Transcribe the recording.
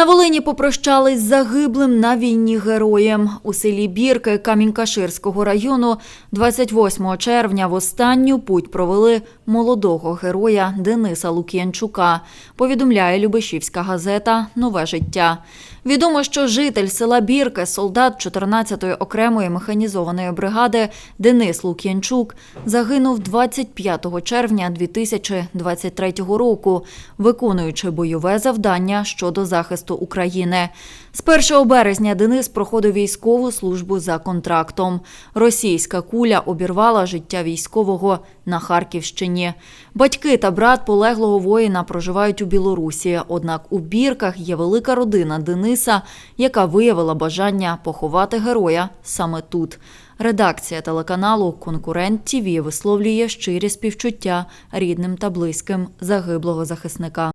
На Волині попрощались з загиблим на війні героєм. У селі Бірки Камінь-Каширського району 28 червня в останню путь провели молодого героя Дениса Лук'янчука, повідомляє Любешівська газета Нове життя. Відомо, що житель села Бірки, солдат 14-ї окремої механізованої бригади Денис Лук'янчук загинув 25 червня 2023 року, виконуючи бойове завдання щодо захисту України. З 1 березня Денис проходив військову службу за контрактом. Російська куля обірвала життя військового на Харківщині. Батьки та брат полеглого воїна проживають у Білорусі. Однак у бірках є велика родина Дениса, яка виявила бажання поховати героя саме тут. Редакція телеканалу Конкурент ТІВІ висловлює щирі співчуття рідним та близьким загиблого захисника.